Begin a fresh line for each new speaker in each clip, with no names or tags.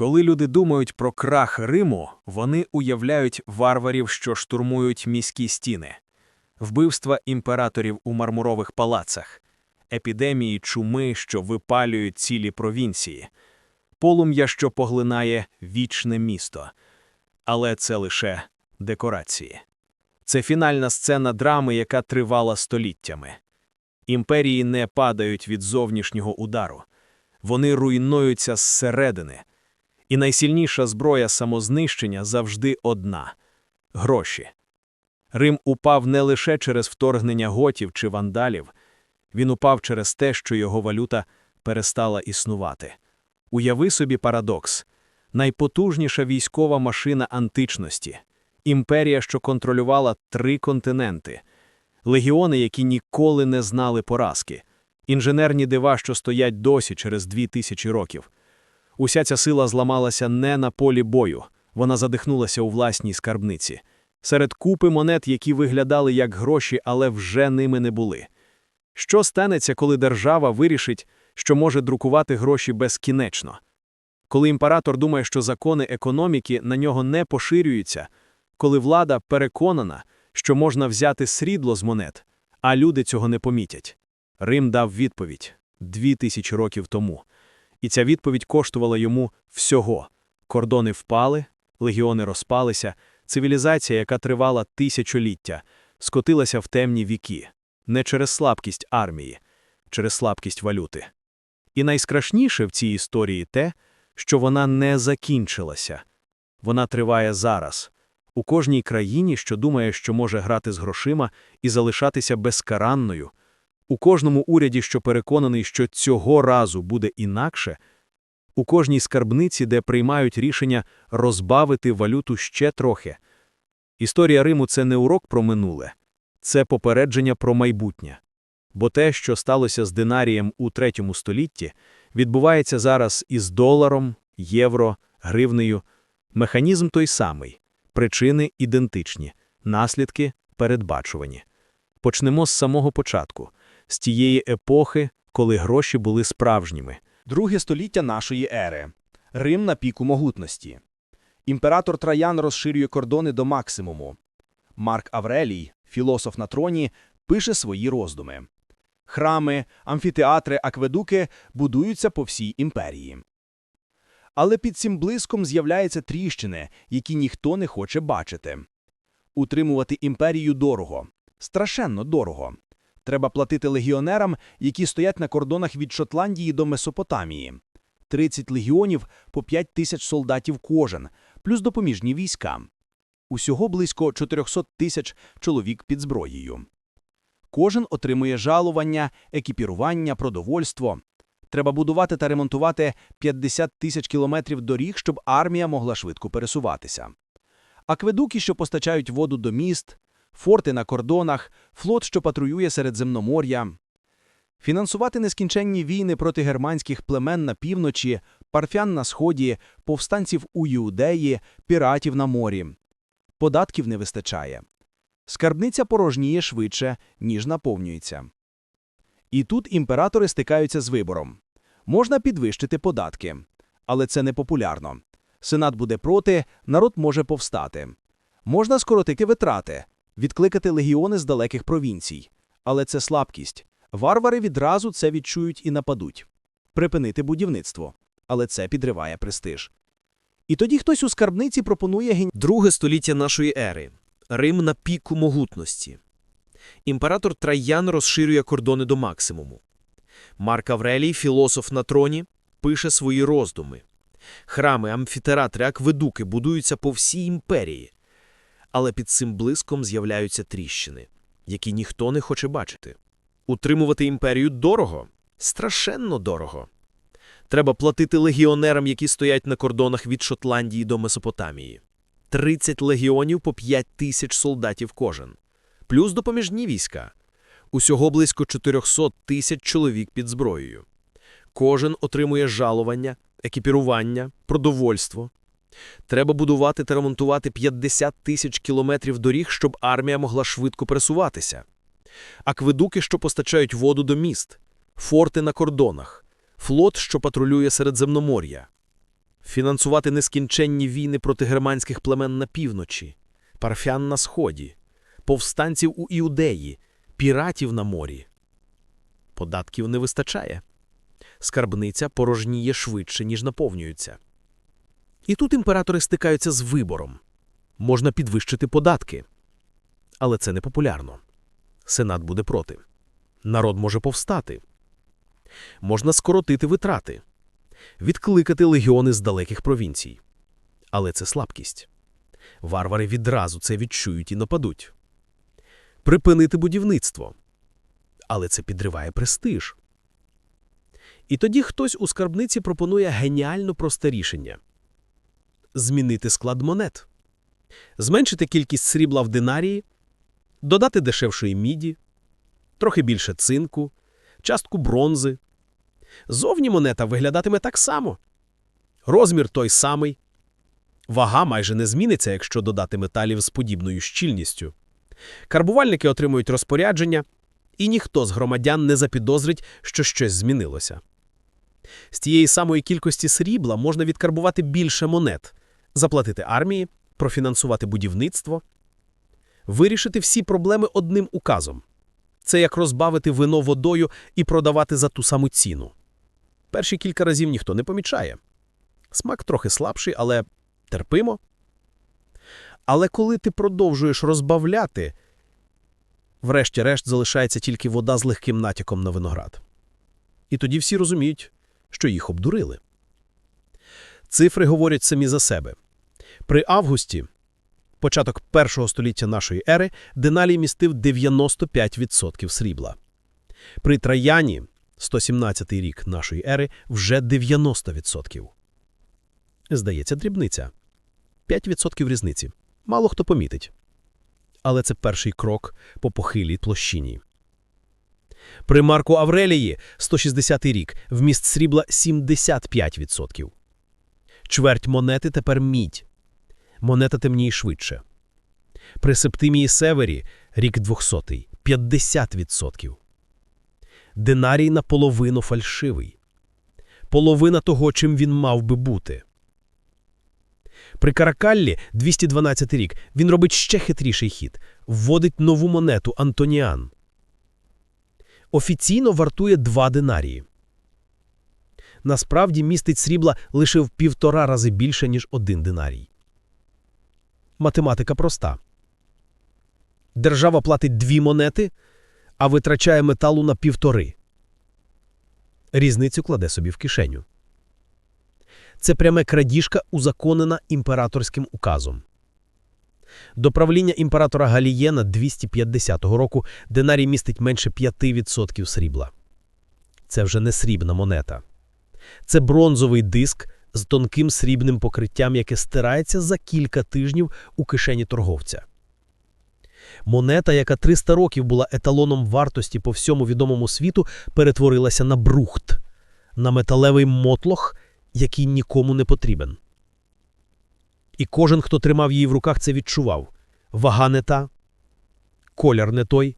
Коли люди думають про крах Риму, вони уявляють варварів, що штурмують міські стіни, вбивства імператорів у мармурових палацах, епідемії чуми, що випалюють цілі провінції, полум'я, що поглинає вічне місто. Але це лише декорації. Це фінальна сцена драми, яка тривала століттями. Імперії не падають від зовнішнього удару, вони руйнуються зсередини. І найсильніша зброя самознищення завжди одна гроші. Рим упав не лише через вторгнення готів чи вандалів, він упав через те, що його валюта перестала існувати. Уяви собі парадокс найпотужніша військова машина античності, імперія, що контролювала три континенти, легіони, які ніколи не знали поразки, інженерні дива, що стоять досі через дві тисячі років. Уся ця сила зламалася не на полі бою, вона задихнулася у власній скарбниці, серед купи монет, які виглядали як гроші, але вже ними не були. Що станеться, коли держава вирішить, що може друкувати гроші безкінечно? Коли імператор думає, що закони економіки на нього не поширюються, коли влада переконана, що можна взяти срібло з монет, а люди цього не помітять. Рим дав відповідь дві тисячі років тому. І ця відповідь коштувала йому всього. Кордони впали, легіони розпалися, цивілізація, яка тривала тисячоліття, скотилася в темні віки, не через слабкість армії, через слабкість валюти. І найстрашніше в цій історії те, що вона не закінчилася. Вона триває зараз. У кожній країні, що думає, що може грати з грошима і залишатися безкаранною, у кожному уряді, що переконаний, що цього разу буде інакше, у кожній скарбниці, де приймають рішення розбавити валюту ще трохи. Історія Риму це не урок про минуле, це попередження про майбутнє. Бо те, що сталося з динарієм у третьому столітті, відбувається зараз із доларом, євро, гривнею. Механізм той самий, причини ідентичні, наслідки передбачувані. Почнемо з самого початку з тієї епохи, коли гроші були справжніми.
Друге століття нашої ери. Рим на піку могутності. Імператор Траян розширює кордони до максимуму. Марк Аврелій, філософ на троні, пише свої роздуми. Храми, амфітеатри, акведуки будуються по всій імперії. Але під цим блиском з'являються тріщини, які ніхто не хоче бачити. Утримувати імперію дорого, страшенно дорого. Треба платити легіонерам, які стоять на кордонах від Шотландії до Месопотамії. 30 легіонів по 5 тисяч солдатів кожен, плюс допоміжні війська. Усього близько 400 тисяч чоловік під зброєю. Кожен отримує жалування, екіпірування, продовольство. Треба будувати та ремонтувати 50 тисяч кілометрів доріг, щоб армія могла швидко пересуватися. Акведуки, що постачають воду до міст, форти на кордонах, флот, що патрулює Середземномор'я. Фінансувати нескінченні війни проти германських племен на півночі, парфян на сході, повстанців у Іудеї, піратів на морі. Податків не вистачає. Скарбниця порожніє швидше, ніж наповнюється. І тут імператори стикаються з вибором. Можна підвищити податки, але це не популярно. Сенат буде проти, народ може повстати. Можна скоротити витрати, відкликати легіони з далеких провінцій. Але це слабкість. Варвари відразу це відчують і нападуть. Припинити будівництво. Але це підриває престиж. І тоді хтось у скарбниці пропонує ген...
Друге століття нашої ери. Рим на піку могутності. Імператор Траян розширює кордони до максимуму. Марк Аврелій, філософ на троні, пише свої роздуми. Храми, амфітеатри, акведуки будуються по всій імперії. Але під цим блиском з'являються тріщини, які ніхто не хоче бачити. Утримувати імперію дорого, страшенно дорого. Треба платити легіонерам, які стоять на кордонах від Шотландії до Месопотамії. 30 легіонів по 5 тисяч солдатів кожен. Плюс допоміжні війська. Усього близько 400 тисяч чоловік під зброєю. Кожен отримує жалування, екіпірування, продовольство. Треба будувати та ремонтувати 50 тисяч кілометрів доріг, щоб армія могла швидко пересуватися. Акведуки, що постачають воду до міст, форти на кордонах, флот, що патрулює Середземномор'я.
фінансувати нескінченні війни проти германських племен на півночі, парфян на сході, повстанців у Іудеї, піратів на морі. Податків не вистачає. Скарбниця порожніє швидше, ніж наповнюється. І тут імператори стикаються з вибором. Можна підвищити податки. Але це не популярно. Сенат буде проти. Народ може повстати. Можна скоротити витрати, відкликати легіони з далеких провінцій. Але це слабкість. Варвари відразу це відчують і нападуть. Припинити будівництво. Але це підриває престиж. І тоді хтось у скарбниці пропонує геніально просте рішення – змінити склад монет, зменшити кількість срібла в динарії, додати дешевшої міді, трохи більше цинку, частку бронзи. Зовні монета виглядатиме так само. Розмір той самий. Вага майже не зміниться, якщо додати металів з подібною щільністю. Карбувальники отримують розпорядження, і ніхто з громадян не запідозрить, що щось змінилося. З тієї самої кількості срібла можна відкарбувати більше монет, заплатити армії, профінансувати будівництво, вирішити всі проблеми одним указом. Це як розбавити вино водою і продавати за ту саму ціну. Перші кілька разів ніхто не помічає. Смак трохи слабший, але терпимо. Але коли ти продовжуєш розбавляти, врешті-решт залишається тільки вода з легким натяком на виноград. І тоді всі розуміють, що їх обдурили. Цифри говорять самі за себе. При Августі, початок першого століття нашої ери, Деналій містив 95% срібла. При Траяні, 117 рік нашої ери, вже 90%. Здається, дрібниця. 5% різниці. Мало хто помітить. Але це перший крок по похилій площині. При Марку Аврелії, 160 рік, вміст срібла 75%. Чверть монети тепер мідь. Монета темніє швидше. При Септимії Севері, рік 200 – 50%. Динарій наполовину фальшивий. Половина того, чим він мав би бути. При Каракаллі, 212 рік, він робить ще хитріший хід – вводить нову монету Антоніан. Офіційно вартує два динарії. Насправді містить срібла лише в півтора рази більше, ніж один динарій. Математика проста. Держава платить дві монети, а витрачає металу на півтори. Різницю кладе собі в кишеню. Це пряме крадіжка, узаконена імператорським указом. До правління імператора Галієна 250 року динарій містить менше 5% срібла. Це вже не срібна монета. Це бронзовий диск з тонким срібним покриттям, яке стирається за кілька тижнів у кишені торговця. Монета, яка 300 років була еталоном вартості по всьому відомому світу, перетворилася на брухт, на металевий мотлох, який нікому не потрібен. І кожен, хто тримав її в руках, це відчував. Вага не та, колір не той,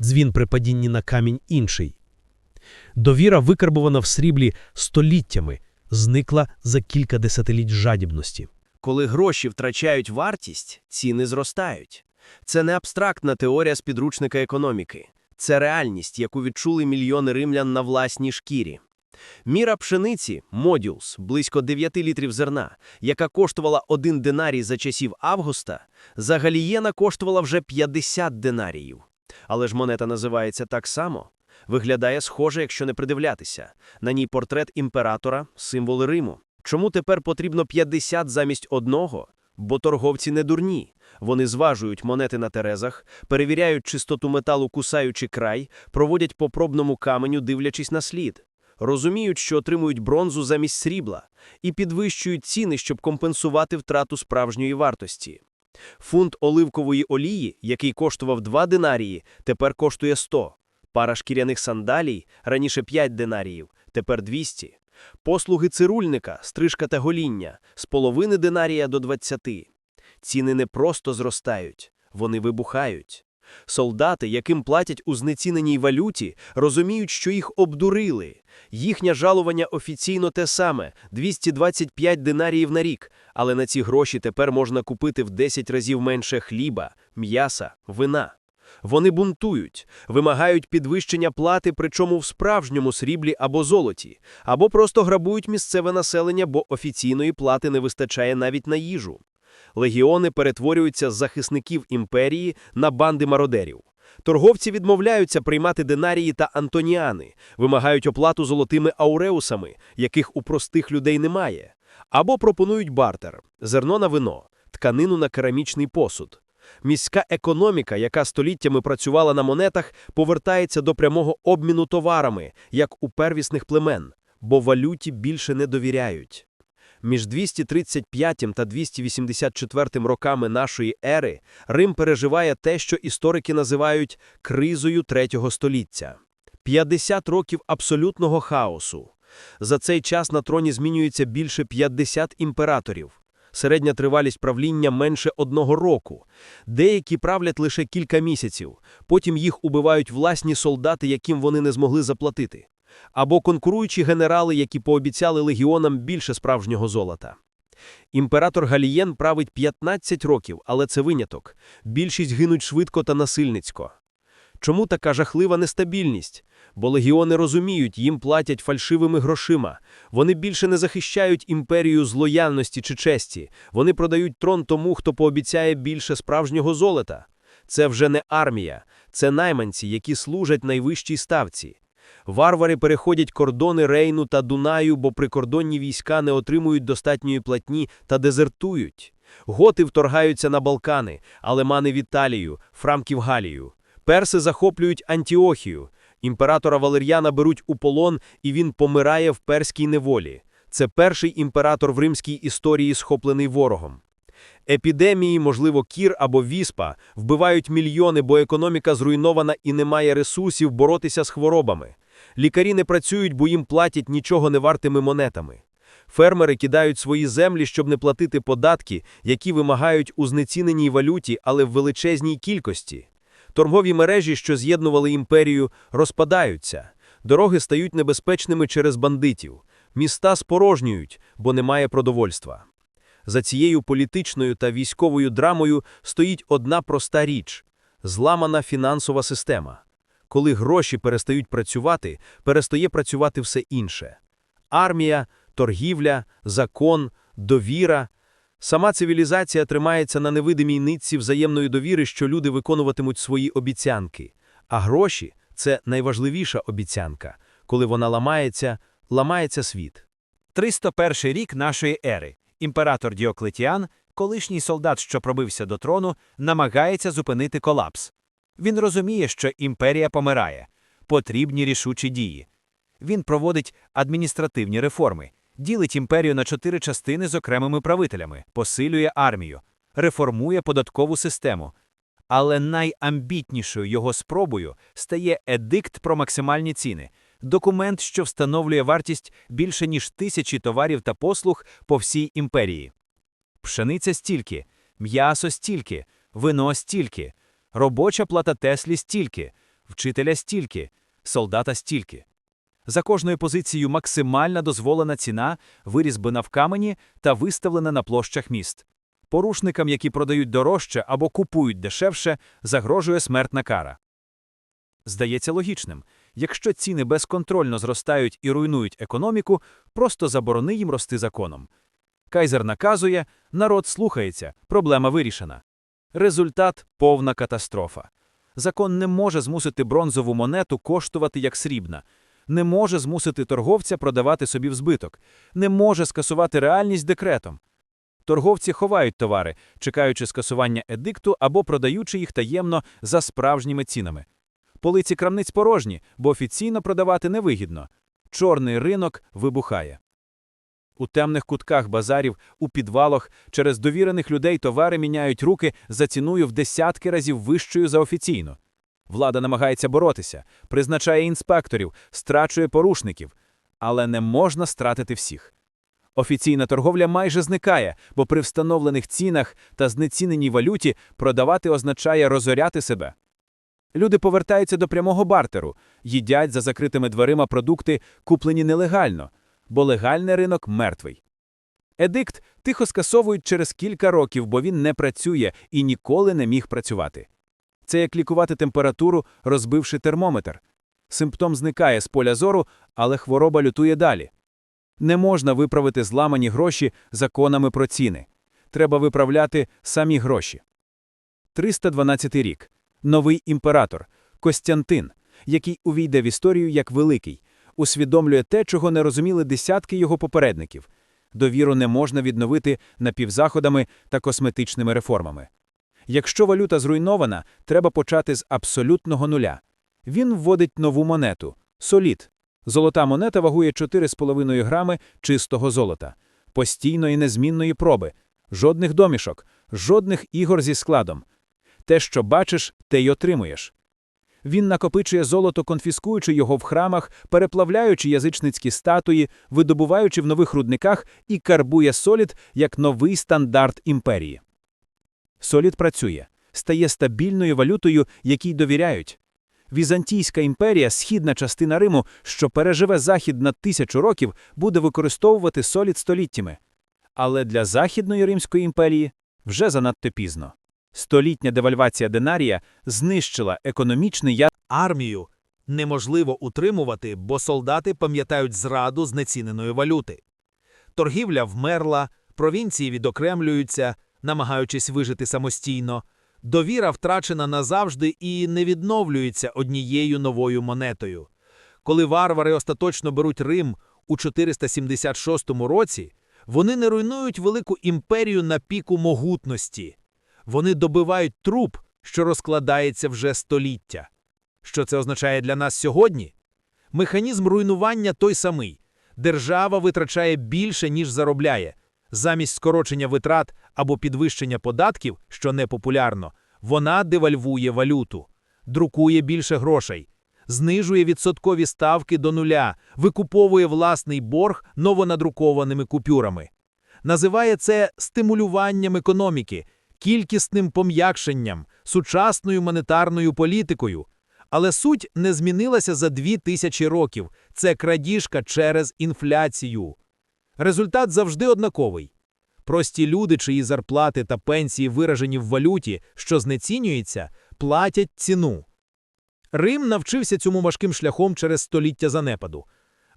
дзвін при падінні на камінь інший. Довіра, викарбована в сріблі століттями, зникла за кілька десятиліть жадібності.
Коли гроші втрачають вартість, ціни зростають. Це не абстрактна теорія з підручника економіки. Це реальність, яку відчули мільйони римлян на власній шкірі. Міра пшениці модюлс близько 9 літрів зерна, яка коштувала 1 динарій за часів Августа, за Галієна коштувала вже 50 динаріїв. Але ж монета називається так само. Виглядає схоже, якщо не придивлятися. На ній портрет імператора, символи Риму. Чому тепер потрібно 50 замість одного? Бо торговці не дурні. Вони зважують монети на терезах, перевіряють чистоту металу, кусаючи край, проводять по пробному каменю, дивлячись на слід. Розуміють, що отримують бронзу замість срібла, і підвищують ціни, щоб компенсувати втрату справжньої вартості. Фунт оливкової олії, який коштував 2 динарії, тепер коштує 100. Пара шкіряних сандалій, раніше 5 динаріїв, тепер 200. Послуги цирульника, стрижка та гоління – з половини динарія до 20. Ціни не просто зростають, вони вибухають.
Солдати, яким платять у знеціненій валюті, розуміють, що їх обдурили. Їхнє жалування офіційно те саме – 225 динаріїв на рік, але на ці гроші тепер можна купити в 10 разів менше хліба, м'яса, вина. Вони бунтують, вимагають підвищення плати, причому в справжньому сріблі або золоті, або просто грабують місцеве населення, бо офіційної плати не вистачає навіть на їжу. Легіони перетворюються з захисників імперії на банди мародерів. Торговці відмовляються приймати динарії та антоніани, вимагають оплату золотими ауреусами, яких у простих людей немає, або пропонують бартер – зерно на вино, тканину на керамічний посуд. Міська економіка, яка століттями працювала на монетах, повертається до прямого обміну товарами, як у первісних племен, бо валюті більше не довіряють. Між 235 та 284 роками нашої ери Рим переживає те, що історики називають кризою третього століття. 50 років абсолютного хаосу. За цей час на троні змінюється більше 50 імператорів. Середня тривалість правління менше одного року. Деякі правлять лише кілька місяців, потім їх убивають власні солдати, яким вони не змогли заплатити або конкуруючі генерали, які пообіцяли легіонам більше справжнього золота. Імператор Галієн править 15 років, але це виняток. Більшість гинуть швидко та насильницько. Чому така жахлива нестабільність? Бо легіони розуміють, їм платять фальшивими грошима. Вони більше не захищають імперію з лояльності чи честі. Вони продають трон тому, хто пообіцяє більше справжнього золота. Це вже не армія, це найманці, які служать найвищій ставці. Варвари переходять кордони Рейну та Дунаю, бо прикордонні війська не отримують достатньої платні та дезертують. Готи вторгаються на Балкани, алемани в Італію, франки в Галію. Перси захоплюють Антіохію. Імператора Валер'яна беруть у полон, і він помирає в перській неволі. Це перший імператор в римській історії, схоплений ворогом. Епідемії, можливо, кір або віспа, вбивають мільйони, бо економіка зруйнована і немає ресурсів боротися з хворобами. Лікарі не працюють, бо їм платять нічого не вартими монетами. Фермери кидають свої землі, щоб не платити податки, які вимагають у знеціненій валюті, але в величезній кількості. Торгові мережі, що з'єднували імперію, розпадаються. Дороги стають небезпечними через бандитів. Міста спорожнюють, бо немає продовольства. За цією політичною та військовою драмою стоїть одна проста річ – зламана фінансова система. Коли гроші перестають працювати, перестає працювати все інше. Армія, торгівля, закон, довіра. Сама цивілізація тримається на невидимій нитці взаємної довіри, що люди виконуватимуть свої обіцянки. А гроші – це найважливіша обіцянка. Коли вона ламається, ламається світ.
301 рік нашої ери. Імператор Діоклетіан, колишній солдат, що пробився до трону, намагається зупинити колапс. Він розуміє, що імперія помирає, потрібні рішучі дії. Він проводить адміністративні реформи, ділить імперію на чотири частини з окремими правителями, посилює армію, реформує податкову систему. Але найамбітнішою його спробою стає едикт про максимальні ціни документ, що встановлює вартість більше ніж тисячі товарів та послуг по всій імперії. Пшениця стільки, м'ясо стільки, вино стільки, робоча плата Теслі стільки, вчителя стільки, солдата стільки. За кожною позицією максимальна дозволена ціна, вирізбана в камені та виставлена на площах міст. Порушникам, які продають дорожче або купують дешевше, загрожує смертна кара. Здається логічним. Якщо ціни безконтрольно зростають і руйнують економіку, просто заборони їм рости законом. Кайзер наказує, народ слухається, проблема вирішена. Результат повна катастрофа. Закон не може змусити бронзову монету коштувати як срібна, не може змусити торговця продавати собі в збиток, не може скасувати реальність декретом. Торговці ховають товари, чекаючи скасування едикту або продаючи їх таємно за справжніми цінами. Полиці крамниць порожні, бо офіційно продавати невигідно. Чорний ринок вибухає. У темних кутках базарів, у підвалах, через довірених людей товари міняють руки за ціною в десятки разів вищою за офіційну. Влада намагається боротися, призначає інспекторів, страчує порушників. Але не можна стратити всіх. Офіційна торговля майже зникає, бо при встановлених цінах та знеціненій валюті продавати означає розоряти себе.
Люди повертаються до прямого бартеру, їдять за закритими дверима продукти, куплені нелегально, бо легальний ринок мертвий. Едикт тихо скасовують через кілька років, бо він не працює і ніколи не міг працювати. Це як лікувати температуру, розбивши термометр. Симптом зникає з поля зору, але хвороба лютує далі. Не можна виправити зламані гроші законами про ціни. Треба виправляти самі гроші. 312 рік. Новий імператор Костянтин, який увійде в історію як великий, усвідомлює те, чого не розуміли десятки його попередників. Довіру не можна відновити напівзаходами та косметичними реформами. Якщо валюта зруйнована, треба почати з абсолютного нуля. Він вводить нову монету солід. Золота монета вагує 4,5 грами чистого золота, постійної незмінної проби, жодних домішок, жодних ігор зі складом. Те, що бачиш, те й отримуєш. Він накопичує золото, конфіскуючи його в храмах, переплавляючи язичницькі статуї, видобуваючи в нових рудниках і карбує солід як новий стандарт імперії. Солід працює, стає стабільною валютою, якій довіряють. Візантійська імперія, східна частина Риму, що переживе захід на тисячу років, буде використовувати солід століттями. Але для Західної Римської імперії вже занадто пізно. Столітня девальвація динарія знищила економічний я
Армію неможливо утримувати, бо солдати пам'ятають зраду знеціненої валюти. Торгівля вмерла, провінції відокремлюються, намагаючись вижити самостійно. Довіра втрачена назавжди і не відновлюється однією новою монетою. Коли варвари остаточно беруть Рим у 476 році, вони не руйнують велику імперію на піку могутності. Вони добивають труп, що розкладається вже століття. Що це означає для нас сьогодні? Механізм руйнування той самий. Держава витрачає більше, ніж заробляє. Замість скорочення витрат або підвищення податків, що непопулярно, вона девальвує валюту, друкує більше грошей, знижує відсоткові ставки до нуля, викуповує власний борг новонадрукованими купюрами. Називає це стимулюванням економіки, кількісним пом'якшенням, сучасною монетарною політикою. Але суть не змінилася за дві тисячі років. Це крадіжка через інфляцію. Результат завжди однаковий. Прості люди, чиї зарплати та пенсії виражені в валюті, що знецінюється, платять ціну. Рим навчився цьому важким шляхом через століття занепаду.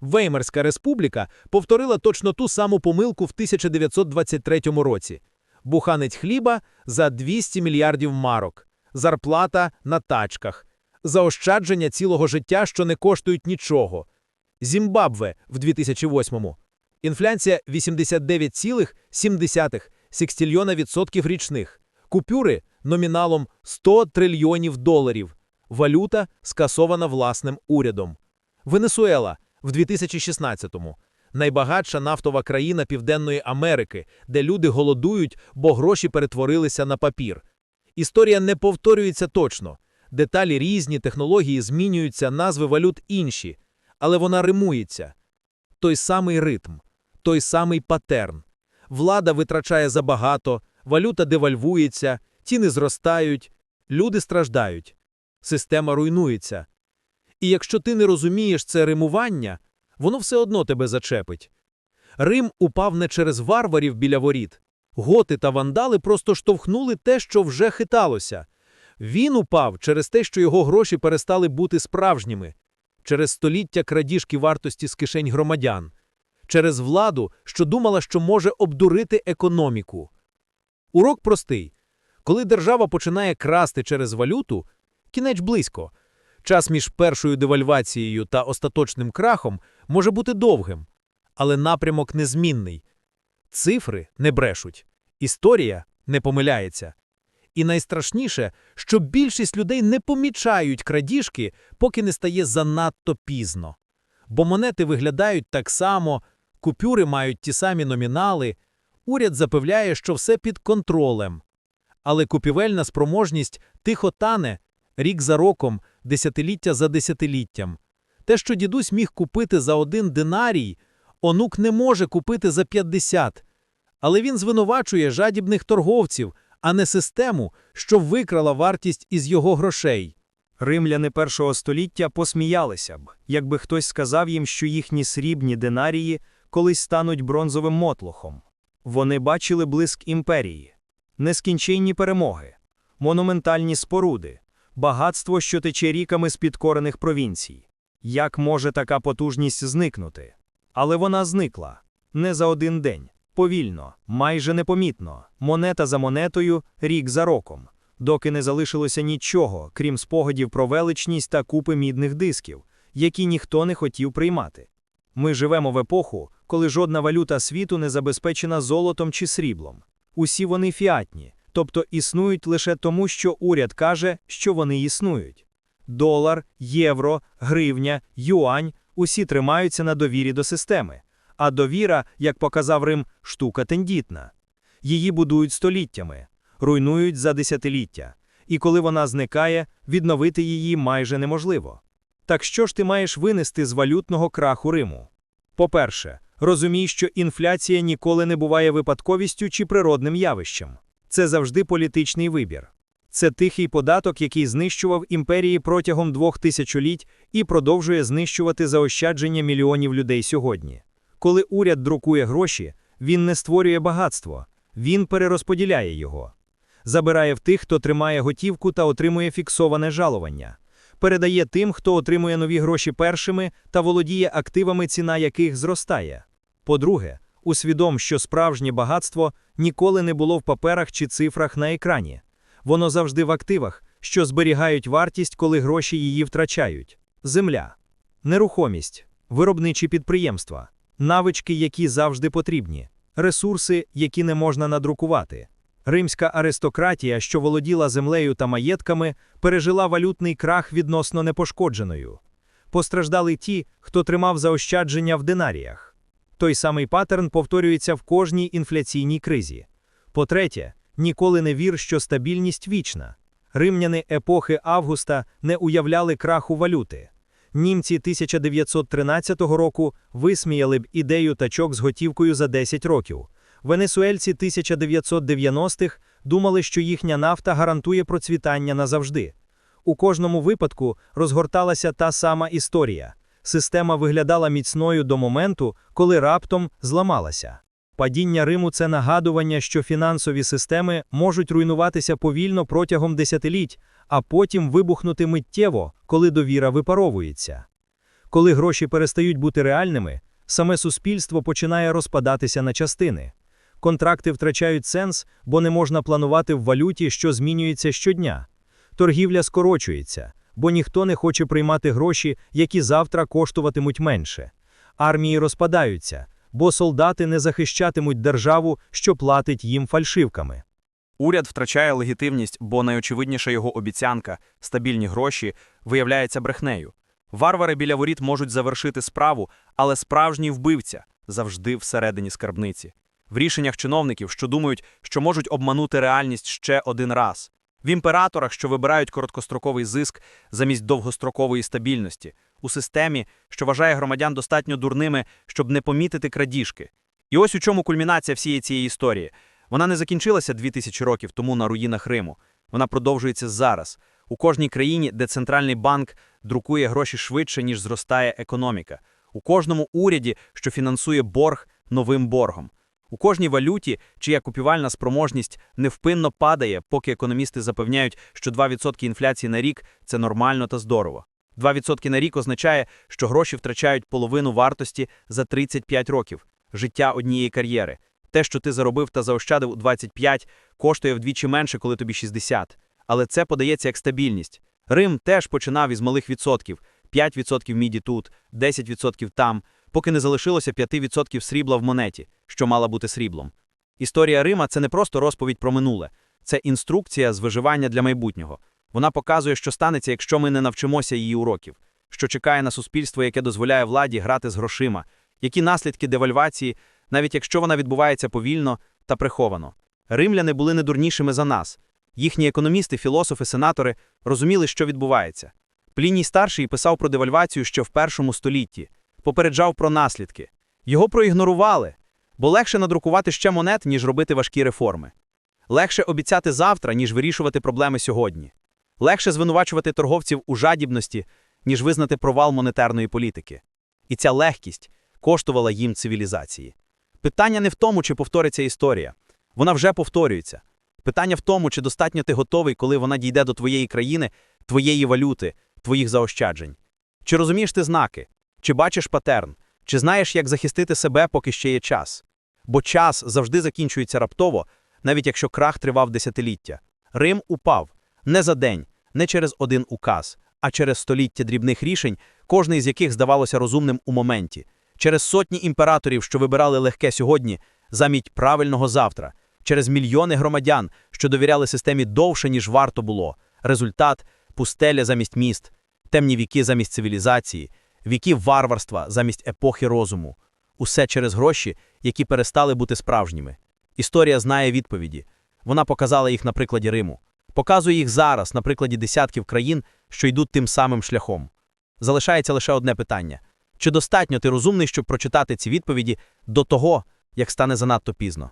Веймарська республіка повторила точно ту саму помилку в 1923 році. Буханець хліба за 200 мільярдів марок, зарплата на тачках, заощадження цілого життя, що не коштують нічого. Зімбабве в 2008-му. Інфляція 89,7 секстільйона відсотків річних. Купюри номіналом 100 трильйонів доларів. Валюта скасована власним урядом. Венесуела в 2016-му. Найбагатша нафтова країна Південної Америки, де люди голодують, бо гроші перетворилися на папір. Історія не повторюється точно. Деталі різні, технології змінюються, назви валют інші, але вона римується. Той самий ритм, той самий патерн. Влада витрачає забагато, валюта девальвується, ціни зростають, люди страждають, система руйнується. І якщо ти не розумієш це римування, воно все одно тебе зачепить. Рим упав не через варварів біля воріт. Готи та вандали просто штовхнули те, що вже хиталося. Він упав через те, що його гроші перестали бути справжніми, через століття крадіжки вартості з кишень громадян, через владу, що думала, що може обдурити економіку. Урок простий. Коли держава починає красти через валюту, кінець близько. Час між першою девальвацією та остаточним крахом може бути довгим, але напрямок незмінний. Цифри не брешуть, історія не помиляється. І найстрашніше, що більшість людей не помічають крадіжки, поки не стає занадто пізно. Бо монети виглядають так само, купюри мають ті самі номінали, уряд запевняє, що все під контролем. Але купівельна спроможність тихо тане рік за роком, десятиліття за десятиліттям. Те, що дідусь міг купити за один динарій, онук не може купити за 50. Але він звинувачує жадібних торговців, а не систему, що викрала вартість із його грошей.
Римляни першого століття посміялися б, якби хтось сказав їм, що їхні срібні динарії колись стануть бронзовим мотлохом. Вони бачили блиск імперії, нескінченні перемоги, монументальні споруди, багатство, що тече ріками з підкорених провінцій. Як може така потужність зникнути? Але вона зникла не за один день, повільно, майже непомітно, монета за монетою, рік за роком, доки не залишилося нічого, крім спогадів про величність та купи мідних дисків, які ніхто не хотів приймати. Ми живемо в епоху, коли жодна валюта світу не забезпечена золотом чи сріблом. Усі вони фіатні, тобто існують лише тому, що уряд каже, що вони існують. Долар, євро, гривня, юань усі тримаються на довірі до системи. А довіра, як показав Рим, штука тендітна. Її будують століттями, руйнують за десятиліття. І коли вона зникає, відновити її майже неможливо. Так що ж ти маєш винести з валютного краху Риму? По-перше, розумій, що інфляція ніколи не буває випадковістю чи природним явищем. Це завжди політичний вибір. Це тихий податок, який знищував імперії протягом двох тисячоліть і продовжує знищувати заощадження мільйонів людей сьогодні. Коли уряд друкує гроші, він не створює багатство, він перерозподіляє його. Забирає в тих, хто тримає готівку та отримує фіксоване жалування. Передає тим, хто отримує нові гроші першими та володіє активами, ціна яких зростає. По-друге, усвідом, що справжнє багатство ніколи не було в паперах чи цифрах на екрані. Воно завжди в активах, що зберігають вартість, коли гроші її втрачають. Земля, нерухомість, виробничі підприємства, навички, які завжди потрібні, ресурси, які не можна надрукувати. Римська аристократія, що володіла землею та маєтками, пережила валютний крах відносно непошкодженою. Постраждали ті, хто тримав заощадження в динаріях. Той самий паттерн повторюється в кожній інфляційній кризі. По-третє, ніколи не вір, що стабільність вічна. Римляни епохи Августа не уявляли краху валюти. Німці 1913 року висміяли б ідею тачок з готівкою за 10 років. Венесуельці 1990-х думали, що їхня нафта гарантує процвітання назавжди. У кожному випадку розгорталася та сама історія. Система виглядала міцною до моменту, коли раптом зламалася. Падіння Риму це нагадування, що фінансові системи можуть руйнуватися повільно протягом десятиліть, а потім вибухнути миттєво, коли довіра випаровується. Коли гроші перестають бути реальними, саме суспільство починає розпадатися на частини. Контракти втрачають сенс, бо не можна планувати в валюті, що змінюється щодня. Торгівля скорочується, бо ніхто не хоче приймати гроші, які завтра коштуватимуть менше. Армії розпадаються, бо солдати не захищатимуть державу, що платить їм фальшивками.
Уряд втрачає легітимність, бо найочевидніша його обіцянка стабільні гроші виявляється брехнею. Варвари біля воріт можуть завершити справу, але справжній вбивця завжди всередині скарбниці. В рішеннях чиновників, що думають, що можуть обманути реальність ще один раз. В імператорах, що вибирають короткостроковий зиск замість довгострокової стабільності, у системі, що вважає громадян достатньо дурними, щоб не помітити крадіжки. І ось у чому кульмінація всієї цієї історії. Вона не закінчилася 2000 років тому на руїнах Риму. Вона продовжується зараз. У кожній країні, де центральний банк друкує гроші швидше, ніж зростає економіка. У кожному уряді, що фінансує борг новим боргом. У кожній валюті, чия купівальна спроможність невпинно падає, поки економісти запевняють, що 2% інфляції на рік це нормально та здорово. 2% на рік означає, що гроші втрачають половину вартості за 35 років життя однієї кар'єри. Те, що ти заробив та заощадив у 25, коштує вдвічі менше, коли тобі 60. Але це подається як стабільність. Рим теж починав із малих відсотків: 5% міді тут, 10% там, поки не залишилося 5% срібла в монеті, що мала бути сріблом. Історія Рима це не просто розповідь про минуле, це інструкція з виживання для майбутнього. Вона показує, що станеться, якщо ми не навчимося її уроків, що чекає на суспільство, яке дозволяє владі грати з грошима, які наслідки девальвації, навіть якщо вона відбувається повільно та приховано. Римляни були не дурнішими за нас. Їхні економісти, філософи, сенатори розуміли, що відбувається. Пліній старший писав про девальвацію ще в першому столітті, попереджав про наслідки. Його проігнорували, бо легше надрукувати ще монет, ніж робити важкі реформи. Легше обіцяти завтра, ніж вирішувати проблеми сьогодні. Легше звинувачувати торговців у жадібності, ніж визнати провал монетарної політики. І ця легкість коштувала їм цивілізації. Питання не в тому, чи повториться історія. Вона вже повторюється. Питання в тому, чи достатньо ти готовий, коли вона дійде до твоєї країни, твоєї валюти, твоїх заощаджень. Чи розумієш ти знаки? Чи бачиш патерн? Чи знаєш, як захистити себе, поки ще є час? Бо час завжди закінчується раптово, навіть якщо крах тривав десятиліття. Рим упав не за день, не через один указ, а через століття дрібних рішень, кожний з яких здавалося розумним у моменті, через сотні імператорів, що вибирали легке сьогодні, замість правильного завтра, через мільйони громадян, що довіряли системі довше, ніж варто було. Результат пустеля замість міст, темні віки замість цивілізації, віки варварства замість епохи розуму. Усе через гроші, які перестали бути справжніми. Історія знає відповіді. Вона показала їх на прикладі Риму. Показує їх зараз на прикладі десятків країн, що йдуть тим самим шляхом. Залишається лише одне питання: чи достатньо ти розумний, щоб прочитати ці відповіді до того, як стане занадто пізно?